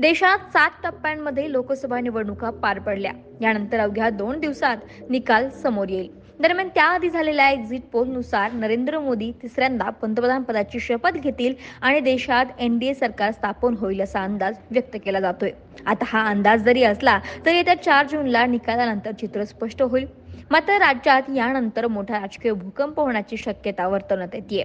देशात सात टप्प्यांमध्ये लोकसभा निवडणुका पार पडल्या. यानंतर अवघ्या दोन दिवसात निकाल समोर येईल. दरम्यान त्याआधी झालेल्या एक्झिट पोलनुसार नरेंद्र मोदी तिसऱ्यांदा पंतप्रधान पदाची शपथ घेतील आणि देशात एनडीए सरकार स्थापन होईल असा अंदाज व्यक्त केला जातोय. आता हा अंदाज जरी असला तरी येत्या चार जूनला निकालानंतर चित्र स्पष्ट होईल. मात्र राज्यात यानंतर मोठा राजकीय भूकंप होण्याची शक्यता वर्तवण्यात येते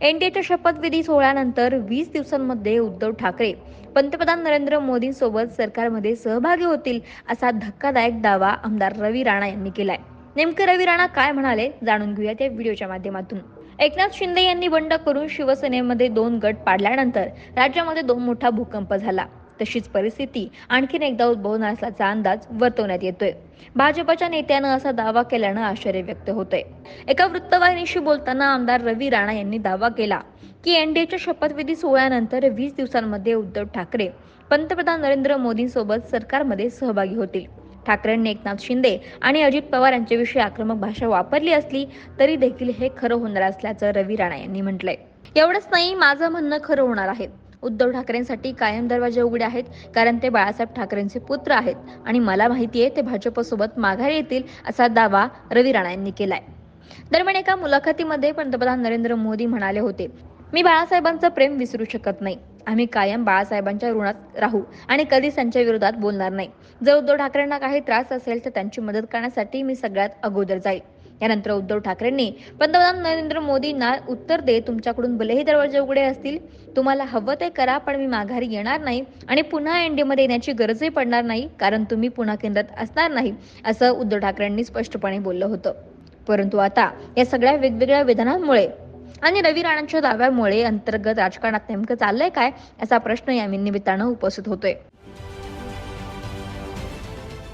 एनडीएच्या शपथविधी सोहळ्यानंतर वीस दिवसांमध्ये उद्धव ठाकरे पंतप्रधान नरेंद्र मोदींसोबत सरकारमध्ये सहभागी होतील असा धक्कादायक दावा आमदार रवी राणा यांनी केलाय. नेमके रवी राणा काय म्हणाले जाणून घेऊया त्या व्हिडिओच्या माध्यमातून. एकनाथ शिंदे यांनी बंड करून शिवसेनेमध्ये दोन गट पाडल्यानंतर राज्यामध्ये दोन मोठा भूकंप झाला. तशीच परिस्थिती आणखीन एकदा उद्भवून असल्याचा अंदाज वर्तवण्यात येतोय. भाजपच्या नेत्यानं असा दावा केल्यानं आश्चर्य व्यक्त होतंय. एका वृत्तवाहिनीशी बोलताना आमदार रवी राणा यांनी दावा केला की एनडीएच्या शपथविधी सोहळ्यानंतर वीस दिवसांमध्ये उद्धव ठाकरे पंतप्रधान नरेंद्र मोदींसोबत सरकारमध्ये सहभागी होतील. ठाकरेंनी एकनाथ शिंदे आणि अजित पवार यांच्याविषयी आक्रमक भाषा वापरली असली तरी देखील हे खरं होणार असल्याचं रवी राणा यांनी म्हटलंय. एवढंच नाही माझं म्हणणं खरं होणार आहे. उद्धव ठाकरेंसाठी कायम दरवाजे उघडे आहेत कारण ते बाळासाहेब ठाकरेंचे पुत्र आहेत. आणि मला माहिती आहे ते भाजपसोबत माघारी येतील असा दावा रवी राणा यांनी केलाय. दरम्यान एका मुलाखतीमध्ये पंतप्रधान नरेंद्र मोदी म्हणाले होते मी बाळासाहेबांचं प्रेम विसरू शकत नाही. आम्ही कायम बाळासाहेबांच्या ऋणात राहू आणि कधीच त्यांच्या विरोधात बोलणार नाही. जर उद्धव ठाकरेंना काही त्रास असेल तर त्यांची मदत करण्यासाठी मी सगळ्यात अगोदर जाईल. यानंतर उद्धव ठाकरेंनी पंतप्रधान नरेंद्र मोदींना उत्तर दे तुमच्याकडून भलेही दरवाजे उघडे असतील. तुम्हाला हवं ते करा पण मी माघारी येणार नाही आणि पुन्हा एनडीएमध्ये येण्याची गरजही पडणार नाही कारण तुम्ही पुन्हा केंद्रात असणार नाही असं उद्धव ठाकरेंनी स्पष्टपणे बोललं होतं. परंतु आता या सगळ्या वेगवेगळ्या विधानांमुळे आणि रवी राणांच्या दाव्यामुळे अंतर्गत राजकारणात नेमकं चाललंय काय असा प्रश्न या निमित्तानं उपस्थित होतोय.